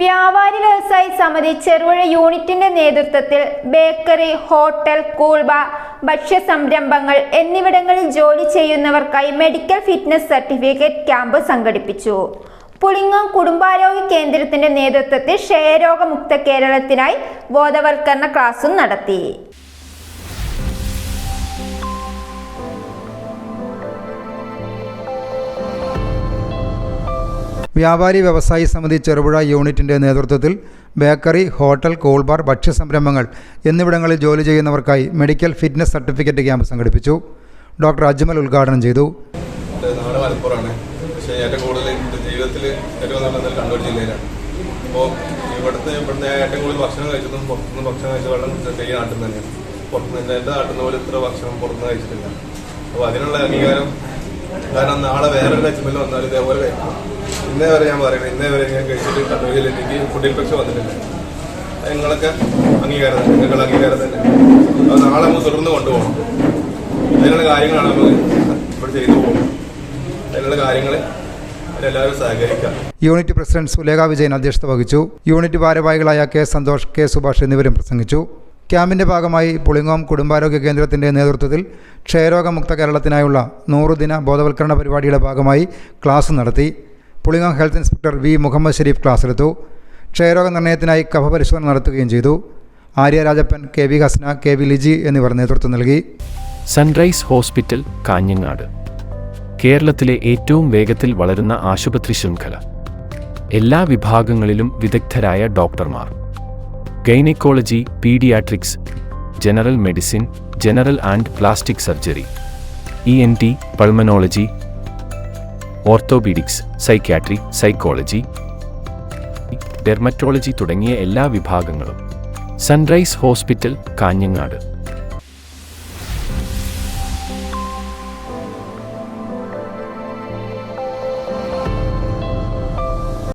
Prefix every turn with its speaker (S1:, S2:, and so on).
S1: വ്യാപാരി വ്യവസായി സമിതി ചെറുപുഴ യൂണിറ്റിന്റെ നേതൃത്വത്തിൽ ബേക്കറി ഹോട്ടൽ കൂൾബ ഭക്ഷ്യ സംരംഭങ്ങൾ എന്നിവിടങ്ങളിൽ ജോലി ചെയ്യുന്നവർക്കായി മെഡിക്കൽ ഫിറ്റ്നസ് സർട്ടിഫിക്കറ്റ് ക്യാമ്പ് സംഘടിപ്പിച്ചു. പുളിങ്ങോം കുടുംബാരോഗ്യ കേന്ദ്രത്തിന്റെ നേതൃത്വത്തിൽ ക്ഷയരോഗമുക്ത കേരളത്തിനായി ബോധവൽക്കരണ ക്ലാസും നടത്തി.
S2: വ്യാപാരി വ്യവസായി സമിതി ചെറുപുഴ യൂണിറ്റിന്റെ നേതൃത്വത്തിൽ ബേക്കറി ഹോട്ടൽ കൂൾബാർ ഭക്ഷ്യസംരംഭങ്ങൾ എന്നിവിടങ്ങളിൽ ജോലി ചെയ്യുന്നവർക്കായി മെഡിക്കൽ ഫിറ്റ്നസ് സർട്ടിഫിക്കറ്റ് ക്യാമ്പ് സംഘടിപ്പിച്ചു. ഡോക്ടർ അജ്മൽ ഉദ്ഘാടനം ചെയ്തു.
S3: പക്ഷേ ഏറ്റവും കൂടുതൽ ജീവിതത്തിൽ ഏറ്റവും നല്ലത് കണ്ണൂർ ജില്ലയിലാണ്. അപ്പോൾ ഇവിടുത്തെ ഇവിടുത്തെ ഏറ്റവും കൂടുതൽ ഭക്ഷണം കഴിച്ചതും പുറത്തുനിന്ന് ഭക്ഷണം കഴിച്ച വെള്ളം ഈ നാട്ടിൽ തന്നെയാണ്. പുറത്തുനിന്ന് എന്റെ നാട്ടിൽ നിന്ന് ഇത്ര ഭക്ഷണം പുറത്തുനിന്ന് കഴിച്ചിട്ടില്ല. അപ്പോൾ അതിനുള്ള അംഗീകാരം കാരണം നാളെ വേറൊരു ലക്ഷ്യം വന്നാൽ ഇതേപോലെ കഴിക്കും. ഇന്നേ വരെ ഞാൻ പറയുന്നത് ഇന്നേ വരെ ഞാൻ കഴിച്ചിട്ട് കണ്ണൂരിൽ എനിക്ക് ഫുഡ് ഇൻഫെക്ഷൻ വന്നിട്ടില്ല. നിങ്ങളൊക്കെ അംഗീകാരം തന്നെ നിങ്ങൾ അംഗീകാരം തന്നെ. അത് നാളെ നമ്മൾ തുടർന്ന് കൊണ്ടുപോകണം. അതിനുള്ള കാര്യങ്ങളാണ് നമ്മൾ ഇവിടെ ചെയ്തു പോകുന്നത്. അതിനുള്ള കാര്യങ്ങൾ
S2: യൂണിറ്റ് പ്രസിഡന്റ് സുലേഖ വിജയൻ അധ്യക്ഷത വഹിച്ചു. യൂണിറ്റ് ഭാരവാഹികളായ കെ സന്തോഷ് കെ സുഭാഷ് എന്നിവരും പ്രസംഗിച്ചു. ക്യാമ്പിന്റെ ഭാഗമായി പുളിങ്ങോം കുടുംബാരോഗ്യ കേന്ദ്രത്തിന്റെ നേതൃത്വത്തിൽ ക്ഷയരോഗമുക്ത കേരളത്തിനായുള്ള നൂറുദിന ബോധവൽക്കരണ പരിപാടിയുടെ ഭാഗമായി ക്ലാസ് നടത്തി. Pulingome health inspector V Mohammed Sharif ക്ലാസ്സെടുത്തു ക്ഷയരോഗ നിർണയത്തിനായി കഫ പരിശോധന നടത്തുകയും ചെയ്തു. Arya Rajappan K V Hasna K V Liji എന്നിവർ നേതൃത്വം നൽകി.
S4: Sunrise Hospital Kanhangad. കേരളത്തിലെ ഏറ്റവും വേഗത്തിൽ വളരുന്ന ആശുപത്രി ശൃംഖല. എല്ലാ വിഭാഗങ്ങളിലും വിദഗ്ധരായ ഡോക്ടർമാർ. Gynaecology paediatrics general medicine general and plastic surgery E N T pulmonology orthopaedics psychiatry psychology dermatology തുടങ്ങിയ എല്ലാ വിഭാഗങ്ങളും. Sunrise hospital Kanhangad.